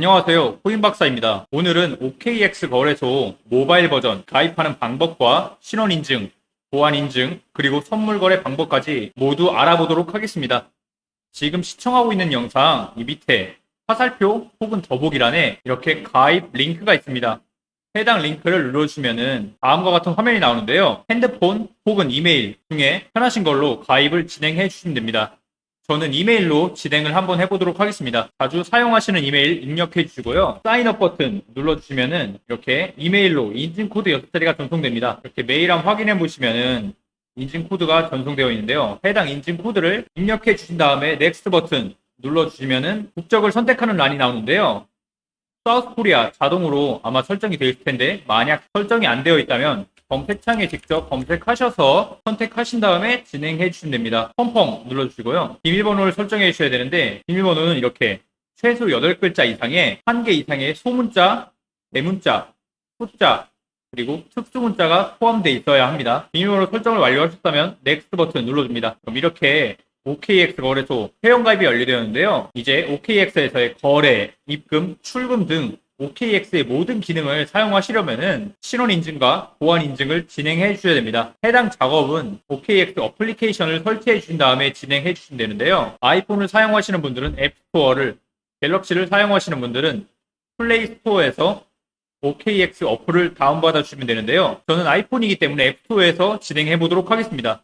안녕하세요. 코인박사입니다. 오늘은 OKX 거래소 모바일 버전 가입하는 방법과 신원 인증, 보안 인증, 그리고 선물 거래 방법까지 모두 알아보도록 하겠습니다. 지금 시청하고 있는 영상 이 밑에 화살표 혹은 더보기란에 이렇게 가입 링크가 있습니다. 해당 링크를 눌러주시면은 다음과 같은 화면이 나오는데요. 핸드폰 혹은 이메일 중에 편하신 걸로 가입을 진행해 주시면 됩니다. 저는 이메일로 진행을 한번 해보도록 하겠습니다. 자주 사용하시는 이메일 입력해 주시고요. 사인업 버튼 눌러주시면은 이렇게 이메일로 인증코드 6자리가 전송됩니다. 이렇게 메일 한번 확인해 보시면은 인증코드가 전송되어 있는데요. 해당 인증코드를 입력해 주신 다음에 넥스트 버튼 눌러주시면은 국적을 선택하는 란이 나오는데요. 사우스 코리아 자동으로 아마 설정이 되어 있을 텐데 만약 설정이 안 되어 있다면 검색창에 직접 검색하셔서 선택하신 다음에 진행해 주시면 됩니다. 펑펑 눌러주시고요. 비밀번호를 설정해 주셔야 되는데 비밀번호는 이렇게 최소 8글자 이상의 1개 이상의 소문자, 대문자, 숫자, 그리고 특수문자가 포함되어 있어야 합니다. 비밀번호 설정을 완료하셨다면 넥스트 버튼 눌러줍니다. 그럼 이렇게 OKX 거래소 회원가입이 완료되었는데요. 이제 OKX에서의 거래, 입금, 출금 등 OKX의 모든 기능을 사용하시려면은 신원 인증과 보안 인증을 진행해 주셔야 됩니다. 해당 작업은 OKX 어플리케이션을 설치해 주신 다음에 진행해 주시면 되는데요. 아이폰을 사용하시는 분들은 앱스토어를, 갤럭시를 사용하시는 분들은 플레이 스토어에서 OKX 어플을 다운받아 주시면 되는데요. 저는 아이폰이기 때문에 앱스토어에서 진행해 보도록 하겠습니다.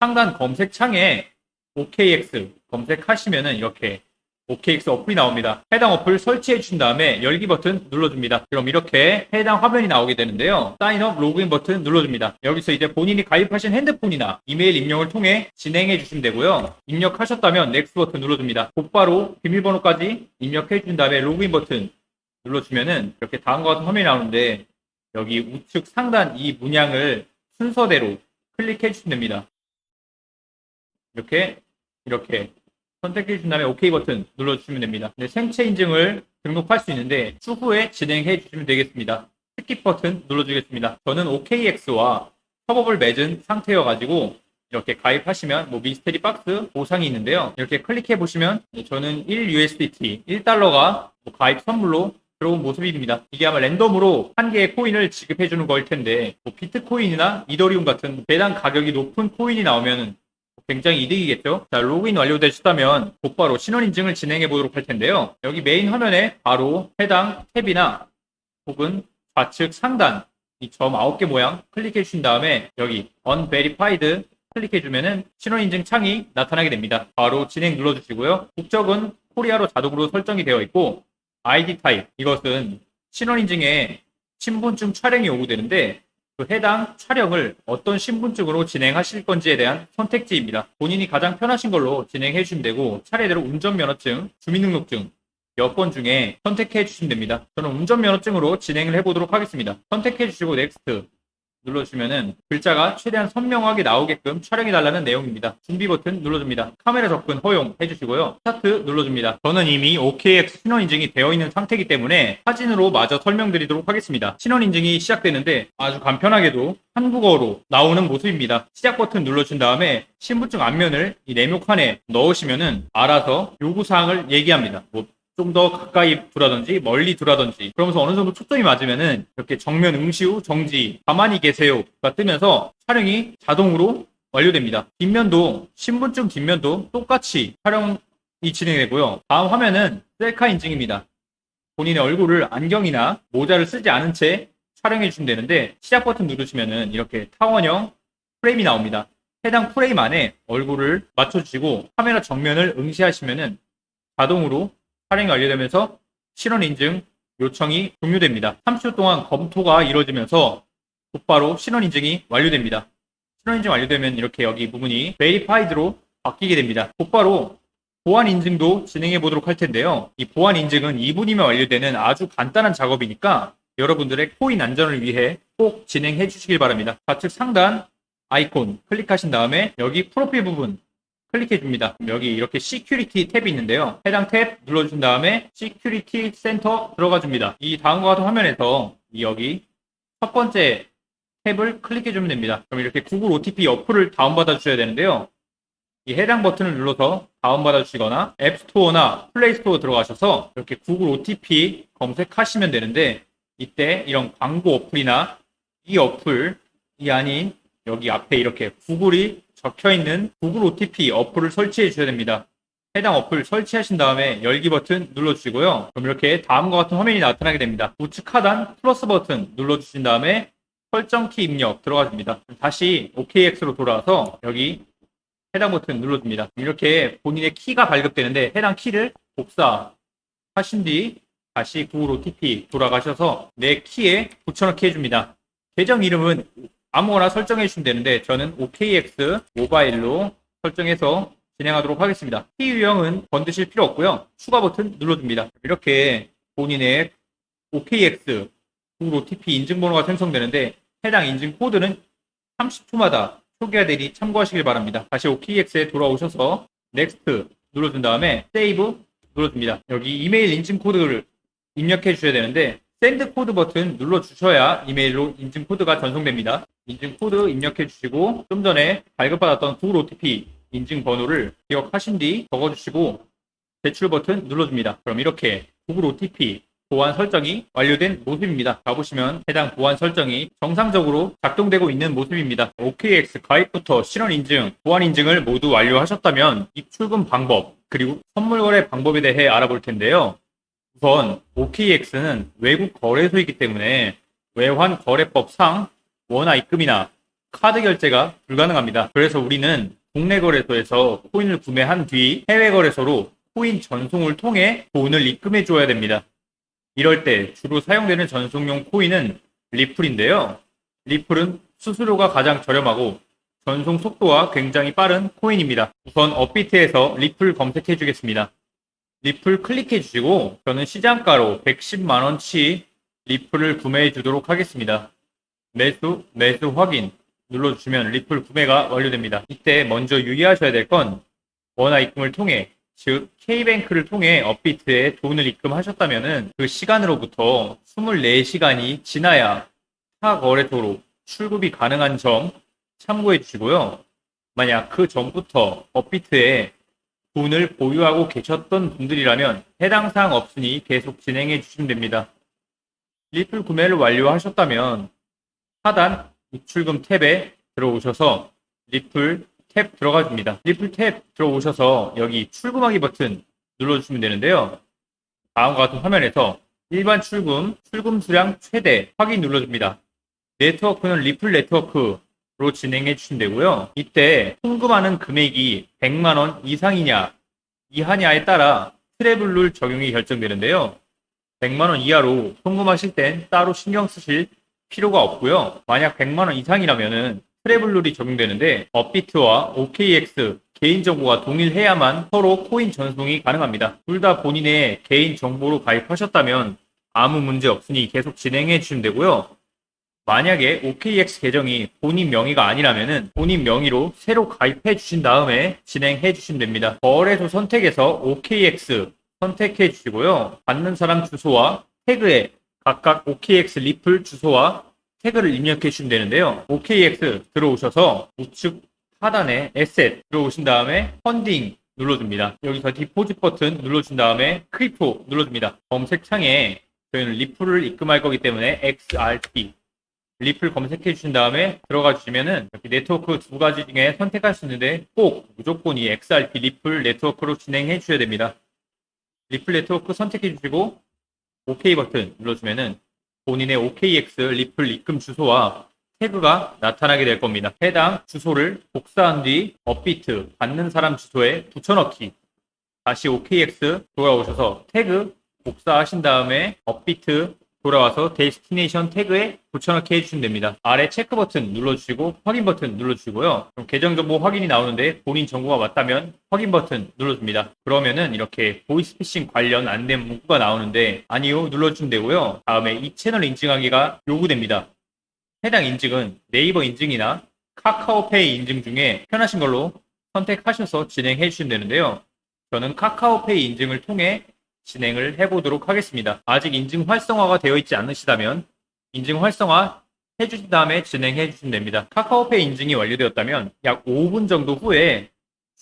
상단 검색창에 OKX 검색하시면은 이렇게 OKX 어플이 나옵니다. 해당 어플 설치해 주신 다음에 열기 버튼 눌러줍니다. 그럼 이렇게 해당 화면이 나오게 되는데요. 사인업 로그인 버튼 눌러줍니다. 여기서 이제 본인이 가입하신 핸드폰이나 이메일 입력을 통해 진행해 주시면 되고요. 입력하셨다면 넥스트 버튼 눌러줍니다. 곧바로 비밀번호까지 입력해 주신 다음에 로그인 버튼 눌러주면은 이렇게 다음과 같은 화면이 나오는데 여기 우측 상단 이 문양을 순서대로 클릭해 주시면 됩니다. 이렇게 이렇게 선택해 주신 다음에 OK 버튼 눌러주시면 됩니다. 네, 생체 인증을 등록할 수 있는데 추후에 진행해 주시면 되겠습니다. 스킵 버튼 눌러주겠습니다. 저는 OKX와 협업을 맺은 상태여가지고 이렇게 가입하시면 뭐 미스테리 박스 보상이 있는데요. 이렇게 클릭해 보시면 네, 저는 1 USDT 1달러가 뭐 가입 선물로 들어온 모습입니다. 이게 아마 랜덤으로 한 개의 코인을 지급해 주는 거일 텐데 뭐 비트코인이나 이더리움 같은 배당 가격이 높은 코인이 나오면 굉장히 이득이겠죠? 자, 로그인 완료되셨다면 곧바로 신원 인증을 진행해 보도록 할 텐데요. 여기 메인 화면에 바로 해당 탭이나 혹은 좌측 상단 이 점 9개 모양 클릭해 주신 다음에 여기 unverified 클릭해 주면은 신원 인증 창이 나타나게 됩니다. 바로 진행 눌러 주시고요. 국적은 코리아로 자동으로 설정이 되어 있고 ID 타입 이것은 신원 인증에 신분증 촬영이 요구되는데 그 해당 촬영을 어떤 신분증으로 진행하실 건지에 대한 선택지입니다. 본인이 가장 편하신 걸로 진행해 주시면 되고 차례대로 운전면허증, 주민등록증, 여권 중에 선택해 주시면 됩니다. 저는 운전면허증으로 진행을 해보도록 하겠습니다. 선택해 주시고 넥스트 눌러주시면은 글자가 최대한 선명하게 나오게끔 촬영해 달라는 내용입니다. 준비 버튼 눌러줍니다. 카메라 접근 허용 해 주시고요. 스타트 눌러줍니다. 저는 이미 OKX 신원 인증이 되어 있는 상태이기 때문에 사진으로 마저 설명드리도록 하겠습니다. 신원 인증이 시작되는데 아주 간편하게도 한국어로 나오는 모습입니다. 시작 버튼 눌러준 다음에 신분증 앞면을 이 네모 칸에 넣으시면은 알아서 요구사항을 얘기합니다. 뭐 좀 더 가까이 두라든지 멀리 두라든지 그러면서 어느 정도 초점이 맞으면은 이렇게 정면 응시 후 정지 가만히 계세요가 뜨면서 촬영이 자동으로 완료됩니다. 뒷면도 신분증 뒷면도 똑같이 촬영이 진행되고요. 다음 화면은 셀카 인증입니다. 본인의 얼굴을 안경이나 모자를 쓰지 않은 채 촬영해 주시면 되는데 시작 버튼 누르시면은 이렇게 타원형 프레임이 나옵니다. 해당 프레임 안에 얼굴을 맞춰주시고 카메라 정면을 응시하시면은 자동으로 촬영이 완료되면서 실원 인증 요청이 종료됩니다. 30초 동안 검토가 이루어지면서 곧바로 신원 인증이 완료됩니다. 신원 인증 완료되면 이렇게 여기 부분이 Verified로 바뀌게 됩니다. 곧바로 보안 인증도 진행해 보도록 할 텐데요. 이 보안 인증은 2분이면 완료되는 아주 간단한 작업이니까 여러분들의 코인 안전을 위해 꼭 진행해 주시길 바랍니다. 좌측 상단 아이콘 클릭하신 다음에 여기 프로필 부분 클릭해 줍니다. 여기 이렇게 시큐리티 탭이 있는데요. 해당 탭 눌러준 다음에 시큐리티 센터 들어가 줍니다. 이 다음과 같은 화면에서 이 여기 첫 번째 탭을 클릭해 주면 됩니다. 그럼 이렇게 구글 OTP 어플을 다운받아 주셔야 되는데요. 이 해당 버튼을 눌러서 다운받아 주시거나 앱스토어나 플레이스토어 들어가셔서 이렇게 구글 OTP 검색하시면 되는데 이때 이런 광고 어플이나 이 어플 이 아닌 여기 앞에 이렇게 구글이 적혀 있는 구글 OTP 어플을 설치해 주셔야 됩니다. 해당 어플 설치하신 다음에 열기 버튼 눌러주시고요. 그럼 이렇게 다음과 같은 화면이 나타나게 됩니다. 우측 하단 플러스 버튼 눌러주신 다음에 설정 키 입력 들어가줍니다. 다시 OKX로 돌아와서 여기 해당 버튼 눌러줍니다. 이렇게 본인의 키가 발급되는데 해당 키를 복사하신 뒤 다시 구글 OTP 돌아가셔서 내 키에 붙여넣기 해줍니다. 계정 이름은 아무거나 설정해 주시면 되는데 저는 OKX 모바일로 설정해서 진행하도록 하겠습니다. 키 유형은 건드실 필요 없고요. 추가 버튼 눌러줍니다. 이렇게 본인의 OKX 구글 OTP 인증번호가 생성되는데 해당 인증 코드는 30초마다 소개해드리 참고하시길 바랍니다. 다시 OKX에 돌아오셔서 Next 눌러준 다음에 Save 눌러줍니다. 여기 이메일 인증 코드를 입력해 주셔야 되는데 샌드 코드 버튼 눌러 주셔야 이메일로 인증 코드가 전송됩니다. 인증 코드 입력해 주시고 좀 전에 발급받았던 구글 OTP 인증 번호를 기억하신 뒤 적어 주시고 제출 버튼 눌러 줍니다. 그럼 이렇게 구글 OTP 보안 설정이 완료된 모습입니다. 가보시면 해당 보안 설정이 정상적으로 작동되고 있는 모습입니다. OKX 가입부터 실원 인증, 보안 인증을 모두 완료하셨다면 입출금 방법, 그리고 선물 거래 방법에 대해 알아볼 텐데요. 우선 OKX는 외국 거래소이기 때문에 외환 거래법상 원화 입금이나 카드 결제가 불가능합니다. 그래서 우리는 국내 거래소에서 코인을 구매한 뒤 해외 거래소로 코인 전송을 통해 돈을 입금해 줘야 됩니다. 이럴 때 주로 사용되는 전송용 코인은 리플인데요. 리플은 수수료가 가장 저렴하고 전송 속도가 굉장히 빠른 코인입니다. 우선 업비트에서 리플 검색해 주겠습니다. 리플 클릭해 주시고 저는 시장가로 110만원치 리플을 구매해 주도록 하겠습니다. 매수, 매수 확인 눌러주시면 리플 구매가 완료됩니다. 이때 먼저 유의하셔야 될 건 원화 입금을 통해 즉 K뱅크를 통해 업비트에 돈을 입금하셨다면 그 시간으로부터 24시간이 지나야 타 거래소로 출금이 가능한 점 참고해 주시고요. 만약 그 전부터 업비트에 돈을 보유하고 계셨던 분들이라면 해당 사항 없으니 계속 진행해 주시면 됩니다. 리플 구매를 완료하셨다면 하단 입출금 탭에 들어오셔서 리플 탭 들어가 줍니다. 리플 탭 들어오셔서 여기 출금하기 버튼 눌러주시면 되는데요. 다음과 같은 화면에서 일반 출금, 출금 수량 최대 확인 눌러줍니다. 네트워크는 리플 네트워크 로 진행해 주시면 되고요. 이때 송금하는 금액이 100만 원 이상이냐 이하냐에 따라 트래블 룰 적용이 결정되는데요. 100만 원 이하로 송금하실 땐 따로 신경 쓰실 필요가 없고요. 만약 100만 원 이상이라면은 트래블 룰이 적용되는데 업비트와 OKX 개인정보가 동일해야만 서로 코인 전송이 가능합니다. 둘 다 본인의 개인정보로 가입하셨다면 아무 문제 없으니 계속 진행해 주시면 되고요. 만약에 OKX 계정이 본인 명의가 아니라면은 본인 명의로 새로 가입해 주신 다음에 진행해 주시면 됩니다. 거래소 선택에서 OKX 선택해 주시고요. 받는 사람 주소와 태그에 각각 OKX 리플 주소와 태그를 입력해 주시면 되는데요. OKX 들어오셔서 우측 하단에 에셋 들어오신 다음에 펀딩 눌러줍니다. 여기서 디포짓 버튼 눌러준 다음에 크립토 눌러줍니다. 검색창에 저희는 리플을 입금할 거기 때문에 XRP 리플 검색해 주신 다음에 들어가 주시면은 이렇게 네트워크 두 가지 중에 선택할 수 있는데 꼭 무조건 이 XRP 리플 네트워크로 진행해 주셔야 됩니다. 리플 네트워크 선택해 주시고 OK 버튼 눌러주면은 본인의 OKX 리플 입금 주소와 태그가 나타나게 될 겁니다. 해당 주소를 복사한 뒤 업비트 받는 사람 주소에 붙여넣기 다시 OKX 돌아오셔서 태그 복사하신 다음에 업비트 돌아와서 데스티네이션 태그에 붙여넣기 해주시면 됩니다. 아래 체크 버튼 눌러주시고 확인 버튼 눌러주시고요. 그럼 계정 정보 확인이 나오는데 본인 정보가 맞다면 확인 버튼 눌러줍니다. 그러면은 이렇게 보이스피싱 관련 안된 문구가 나오는데 아니요 눌러주면 되고요. 다음에 이 채널 인증하기가 요구됩니다. 해당 인증은 네이버 인증이나 카카오페이 인증 중에 편하신 걸로 선택하셔서 진행해 주시면 되는데요. 저는 카카오페이 인증을 통해 진행을 해보도록 하겠습니다. 아직 인증 활성화가 되어 있지 않으시다면 인증 활성화 해주신 다음에 진행해 주시면 됩니다. 카카오페이 인증이 완료되었다면 약 5분 정도 후에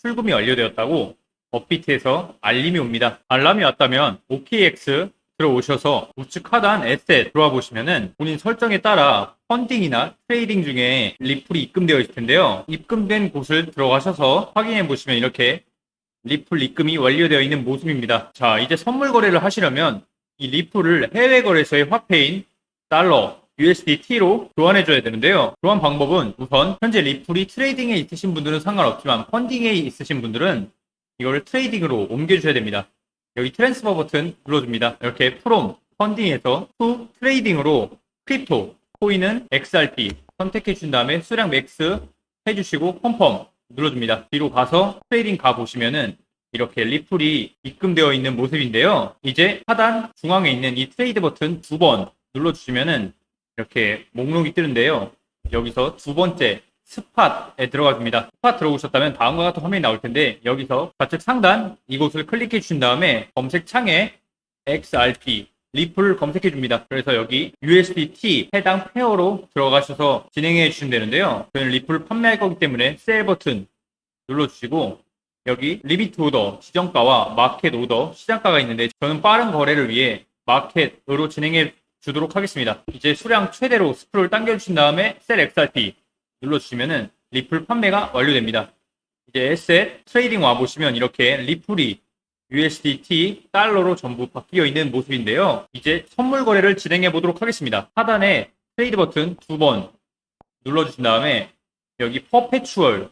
출금이 완료되었다고 업비트에서 알림이 옵니다. 알람이 왔다면 OKX 들어오셔서 우측 하단 에셋 들어와 보시면은 본인 설정에 따라 펀딩이나 트레이딩 중에 리플이 입금되어 있을 텐데요. 입금된 곳을 들어가셔서 확인해 보시면 이렇게 리플 입금이 완료되어 있는 모습입니다. 자, 이제 선물 거래를 하시려면 이 리플을 해외 거래소의 화폐인 달러, USDT로 교환해 줘야 되는데요. 교환 방법은 우선 현재 리플이 트레이딩에 있으신 분들은 상관없지만 펀딩에 있으신 분들은 이거를 트레이딩으로 옮겨 주셔야 됩니다. 여기 트랜스퍼 버튼 눌러줍니다. 이렇게 프롬 펀딩에서 투 트레이딩으로 크립토 코인은 XRP 선택해 준 다음에 수량 맥스 해주시고 펌펌 눌러줍니다. 뒤로 가서 트레이딩 가 보시면은 이렇게 리플이 입금되어 있는 모습인데요. 이제 하단 중앙에 있는 이 트레이드 버튼 두 번 눌러주시면은 이렇게 목록이 뜨는데요. 여기서 두 번째 스팟에 들어가줍니다. 스팟 들어오셨다면 다음과 같은 화면이 나올 텐데 여기서 좌측 상단 이곳을 클릭해 주신 다음에 검색창에 XRP 리플을 검색해 줍니다. 그래서 여기 USDT 해당 페어로 들어가셔서 진행해 주시면 되는데요. 저희는 리플 판매할 거기 때문에 셀 버튼 눌러주시고 여기 리미트 오더 지정가와 마켓 오더 시장가가 있는데 저는 빠른 거래를 위해 마켓으로 진행해 주도록 하겠습니다. 이제 수량 최대로 스크롤 당겨주신 다음에 셀 XRP 눌러주시면은 리플 판매가 완료됩니다. 이제 에셋 트레이딩 와보시면 이렇게 리플이 USDT 달러로 전부 바뀌어 있는 모습인데요. 이제 선물 거래를 진행해 보도록 하겠습니다. 하단에 트레이드 버튼 두 번 눌러주신 다음에 여기 퍼페추얼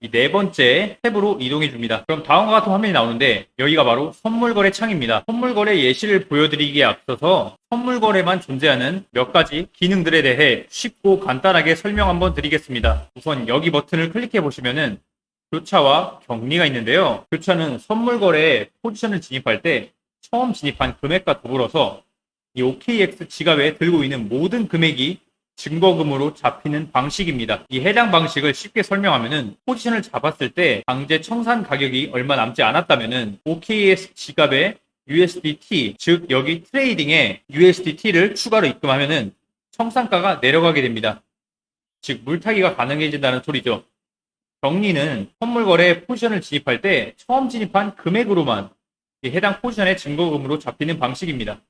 이 네 번째 탭으로 이동해 줍니다. 그럼 다음과 같은 화면이 나오는데 여기가 바로 선물 거래 창입니다. 선물 거래 예시를 보여드리기에 앞서서 선물 거래만 존재하는 몇 가지 기능들에 대해 쉽고 간단하게 설명 한번 드리겠습니다. 우선 여기 버튼을 클릭해 보시면은 교차와 격리가 있는데요. 교차는 선물 거래에 포지션을 진입할 때 처음 진입한 금액과 더불어서 이 OKX 지갑에 들고 있는 모든 금액이 증거금으로 잡히는 방식입니다. 이 해당 방식을 쉽게 설명하면은 포지션을 잡았을 때 강제 청산 가격이 얼마 남지 않았다면은 OKX 지갑에 USDT 즉 여기 트레이딩에 USDT를 추가로 입금하면은 청산가가 내려가게 됩니다. 즉 물타기가 가능해진다는 소리죠. 격리는 선물 거래 포지션을 진입할 때 처음 진입한 금액으로만 이 해당 포지션의 증거금으로 잡히는 방식입니다.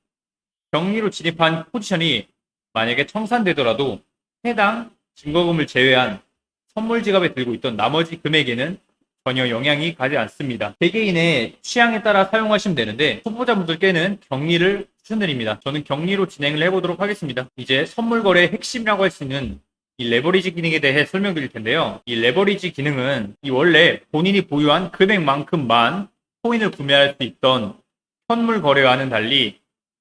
격리로 진입한 포지션이 만약에 청산되더라도 해당 증거금을 제외한 선물 지갑에 들고 있던 나머지 금액에는 전혀 영향이 가지 않습니다. 개개인의 취향에 따라 사용하시면 되는데 초보자분들께는 격리를 추천드립니다. 저는 격리로 진행을 해보도록 하겠습니다. 이제 선물 거래의 핵심이라고 할 수 있는 이 레버리지 기능에 대해 설명드릴 텐데요. 이 레버리지 기능은 이 원래 본인이 보유한 금액만큼만 코인을 구매할 수 있던 현물 거래와는 달리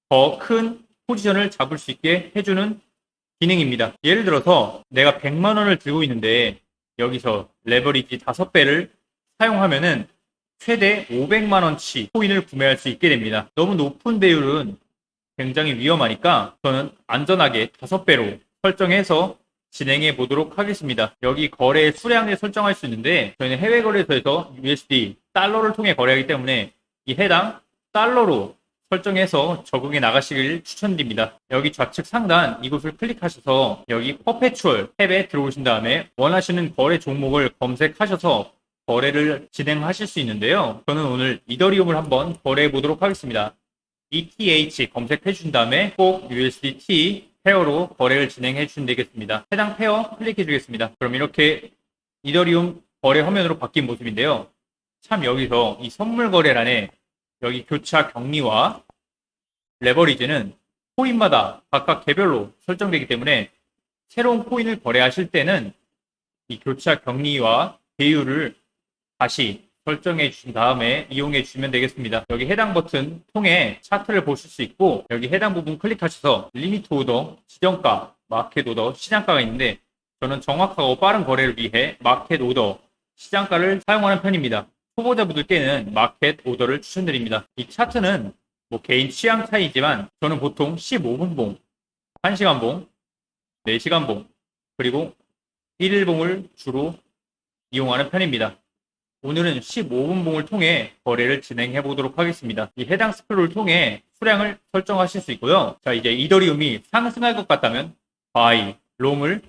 더 큰 포지션을 잡을 수 있게 해주는 기능입니다. 예를 들어서 내가 100만 원을 들고 있는데 여기서 레버리지 5배를 사용하면은 최대 500만 원치 코인을 구매할 수 있게 됩니다. 너무 높은 배율은 굉장히 위험하니까 저는 안전하게 5배로 설정해서 진행해 보도록 하겠습니다. 여기 거래 수량을 설정할 수 있는데 저희는 해외 거래소에서 USD 달러를 통해 거래하기 때문에 이 해당 달러로 설정해서 적응해 나가시길 추천드립니다. 여기 좌측 상단 이곳을 클릭하셔서 여기 퍼페추얼 탭에 들어오신 다음에 원하시는 거래 종목을 검색하셔서 거래를 진행하실 수 있는데요. 저는 오늘 이더리움을 한번 거래해 보도록 하겠습니다. ETH 검색해 주신 다음에 꼭 USDT 페어로 거래를 진행해 주시면 되겠습니다. 해당 페어 클릭해 주겠습니다. 그럼 이렇게 이더리움 거래 화면으로 바뀐 모습인데요. 참 여기서 이 선물 거래란에 여기 교차 격리와 레버리지는 코인마다 각각 개별로 설정되기 때문에 새로운 코인을 거래하실 때는 이 교차 격리와 배율을 다시 설정해 주신 다음에 이용해 주시면 되겠습니다. 여기 해당 버튼 통해 차트를 보실 수 있고 여기 해당 부분 클릭하셔서 리미트 오더, 지정가, 마켓 오더, 시장가가 있는데 저는 정확하고 빠른 거래를 위해 마켓 오더, 시장가를 사용하는 편입니다. 초보자분들께는 마켓 오더를 추천드립니다. 이 차트는 뭐 개인 취향 차이지만 저는 보통 15분 봉, 1시간 봉, 4시간 봉, 그리고 1일 봉을 주로 이용하는 편입니다. 오늘은 15분 봉을 통해 거래를 진행해 보도록 하겠습니다. 이 해당 스크롤을 통해 수량을 설정하실 수 있고요. 자, 이제 이더리움이 상승할 것 같다면 바이, 롱을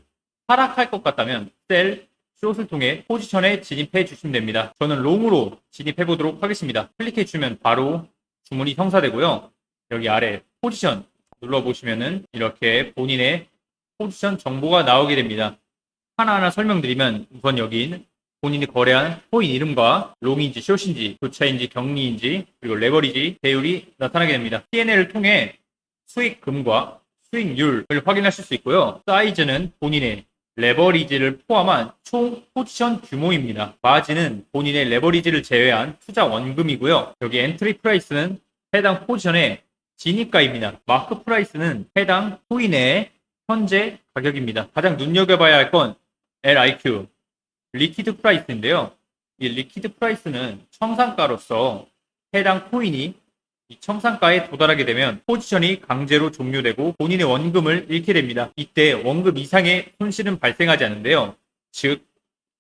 하락할 것 같다면 셀, 숏을 통해 포지션에 진입해 주시면 됩니다. 저는 롱으로 진입해 보도록 하겠습니다. 클릭해 주면 바로 주문이 형사되고요. 여기 아래 포지션 눌러 보시면은 이렇게 본인의 포지션 정보가 나오게 됩니다. 하나하나 설명드리면 우선 여긴 본인이 거래한 코인 이름과 롱인지 숏인지 교차인지 격리인지 그리고 레버리지 배율이 나타나게 됩니다. P&L을 통해 수익금과 수익률을 확인하실 수 있고요. 사이즈는 본인의 레버리지를 포함한 총 포지션 규모입니다. 마진은 본인의 레버리지를 제외한 투자 원금이고요. 여기 엔트리 프라이스는 해당 포지션의 진입가입니다. 마크 프라이스는 해당 코인의 현재 가격입니다. 가장 눈여겨봐야 할 건 LIQ, 리퀴드 프라이스인데요. 이 리퀴드 프라이스는 청산가로서 해당 코인이 이 청산가에 도달하게 되면 포지션이 강제로 종료되고 본인의 원금을 잃게 됩니다. 이때 원금 이상의 손실은 발생하지 않는데요. 즉,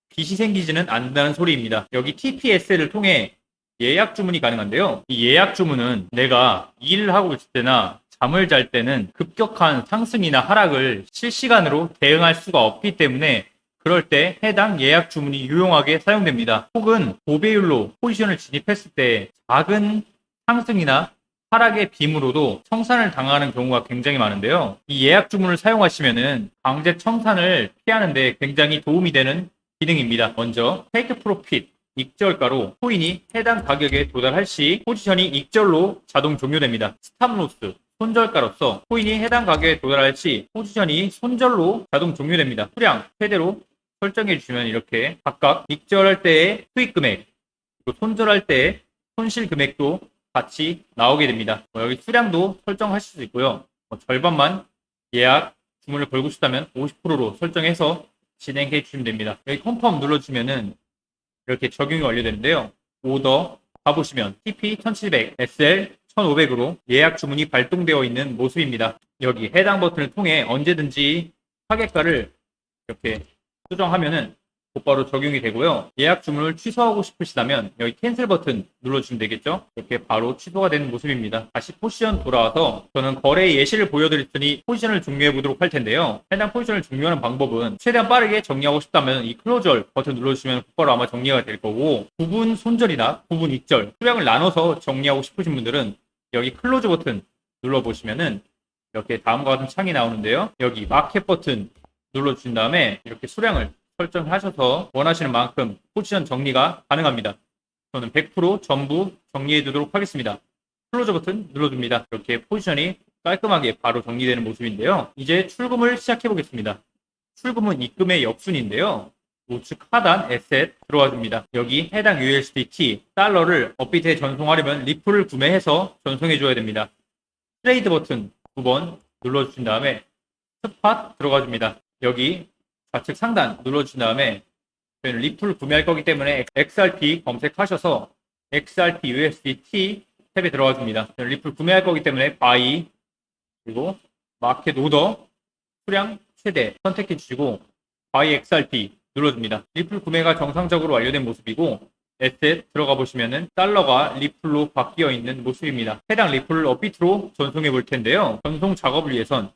빚이 생기지는 않는다는 소리입니다. 여기 TPS를 통해 예약 주문이 가능한데요. 이 예약 주문은 내가 일을 하고 있을 때나 잠을 잘 때는 급격한 상승이나 하락을 실시간으로 대응할 수가 없기 때문에 그럴 때 해당 예약 주문이 유용하게 사용됩니다. 혹은 고배율로 포지션을 진입했을 때 작은 상승이나 하락의 빔으로도 청산을 당하는 경우가 굉장히 많은데요. 이 예약 주문을 사용하시면은 강제 청산을 피하는데 굉장히 도움이 되는 기능입니다. 먼저 테이크 프로핏 익절가로 코인이 해당 가격에 도달할 시 포지션이 익절로 자동 종료됩니다. 스탑로스 손절가로서 코인이 해당 가격에 도달할 시 포지션이 손절로 자동 종료됩니다. 수량 최대로 설정해 주시면 이렇게 각각 익절할 때의 수익 금액 그리고 손절할 때의 손실 금액도 같이 나오게 됩니다. 뭐 여기 수량도 설정하실 수 있고요. 뭐 절반만 예약 주문을 걸고 싶다면 50%로 설정해서 진행해 주시면 됩니다. 여기 컨펌 눌러주면은 이렇게 적용이 완료되는데요. 오더 가보시면 TP 1700, SL 1500으로 예약 주문이 발동되어 있는 모습입니다. 여기 해당 버튼을 통해 언제든지 타겟가를 이렇게 수정하면은 곧바로 적용이 되고요. 예약 주문을 취소하고 싶으시다면 여기 캔슬 버튼 눌러주시면 되겠죠. 이렇게 바로 취소가 되는 모습입니다. 다시 포지션 돌아와서 저는 거래 예시를 보여드릴 테니 포지션을 종료해 보도록 할 텐데요. 해당 포지션을 종료하는 방법은 최대한 빠르게 정리하고 싶다면 이 클로저 버튼 눌러주시면 곧바로 아마 정리가 될 거고 부분 손절이나 부분 익절 수량을 나눠서 정리하고 싶으신 분들은 여기 클로즈 버튼 눌러보시면은 이렇게 다음과 같은 창이 나오는데요. 여기 마켓 버튼 눌러주신 다음에 이렇게 수량을 설정하셔서 원하시는 만큼 포지션 정리가 가능합니다. 저는 100% 전부 정리해 두도록 하겠습니다. 클로즈 버튼 눌러줍니다. 이렇게 포지션이 깔끔하게 바로 정리되는 모습인데요. 이제 출금을 시작해 보겠습니다. 출금은 입금의 역순인데요. 우측 하단 에셋 들어와 줍니다. 여기 해당 USDT 달러를 업비트에 전송하려면 리플을 구매해서 전송해 줘야 됩니다. 트레이드 버튼 9번 눌러주신 다음에 스팟 들어가 줍니다. 여기 좌측 상단 눌러주신 다음에 저희는 리플 구매할 거기 때문에 XRP 검색하셔서 XRP USDT 탭에 들어가 줍니다. 리플 구매할 거기 때문에 바이 그리고 마켓 오더 수량 최대 선택해 주시고 바이 XRP 눌러줍니다. 리플 구매가 정상적으로 완료된 모습이고 에셋 들어가 보시면은 달러가 리플로 바뀌어 있는 모습입니다. 해당 리플을 업비트로 전송해 볼 텐데요. 전송 작업을 위해선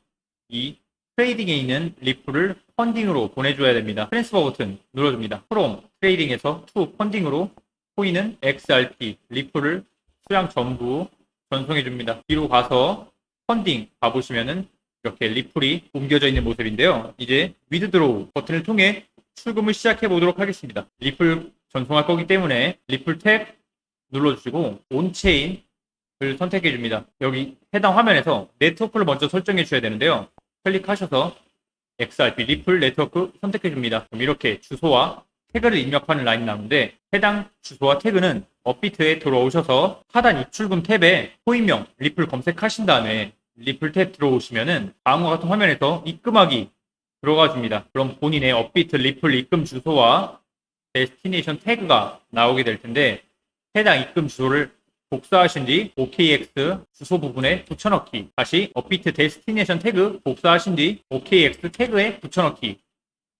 이 트레이딩에 있는 리플을 펀딩으로 보내줘야 됩니다. 트랜스퍼 버튼 눌러줍니다. 프롬 트레이딩에서 투 펀딩으로 코인은 XRP 리플을 수량 전부 전송해 줍니다. 뒤로 가서 펀딩 가보시면은 이렇게 리플이 옮겨져 있는 모습인데요. 이제 위드드로우 버튼을 통해 출금을 시작해 보도록 하겠습니다. 리플 전송할 거기 때문에 리플 탭 눌러주시고 온체인을 선택해 줍니다. 여기 해당 화면에서 네트워크를 먼저 설정해 주셔야 되는데요. 클릭하셔서 XRP 리플 네트워크 선택해 줍니다. 그럼 이렇게 주소와 태그를 입력하는 라인이 나오는데 해당 주소와 태그는 업비트에 들어오셔서 하단 입출금 탭에 코인명 리플 검색하신 다음에 리플 탭 들어오시면은 다음과 같은 화면에서 입금하기 들어가 줍니다. 그럼 본인의 업비트 리플 입금 주소와 데스티네이션 태그가 나오게 될 텐데 해당 입금 주소를 복사하신 뒤 OKX 주소 부분에 붙여넣기 다시 업비트 데스티네이션 태그 복사하신 뒤 OKX 태그에 붙여넣기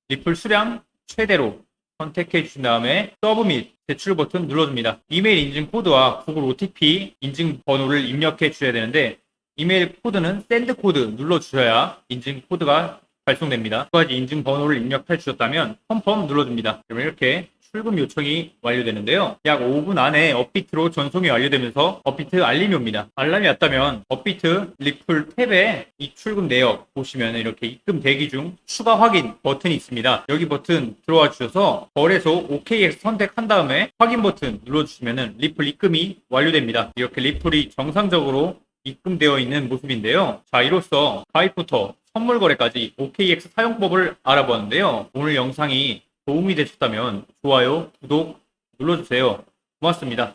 리플 수량 최대로 선택해 주신 다음에 서브 및 제출 버튼 눌러줍니다. 이메일 인증 코드와 구글 OTP 인증 번호를 입력해 주셔야 되는데 이메일 코드는 샌드 코드 눌러주셔야 인증 코드가 발송됩니다. 두 가지 인증 번호를 입력해 주셨다면 펌펌 눌러줍니다. 그러면 이렇게 출금 요청이 완료되는데요. 약 5분 안에 업비트로 전송이 완료되면서 업비트 알림이 옵니다. 알람이 왔다면 업비트 리플 탭에 이 출금 내역 보시면 이렇게 입금 대기 중 추가 확인 버튼이 있습니다. 여기 버튼 들어와 주셔서 거래소 OKX 선택한 다음에 확인 버튼 눌러주시면 리플 입금이 완료됩니다. 이렇게 리플이 정상적으로 입금되어 있는 모습인데요. 자, 이로써 가입부터 선물 거래까지 OKX 사용법을 알아보았는데요. 오늘 영상이 도움이 되셨다면 좋아요, 구독 눌러주세요. 고맙습니다.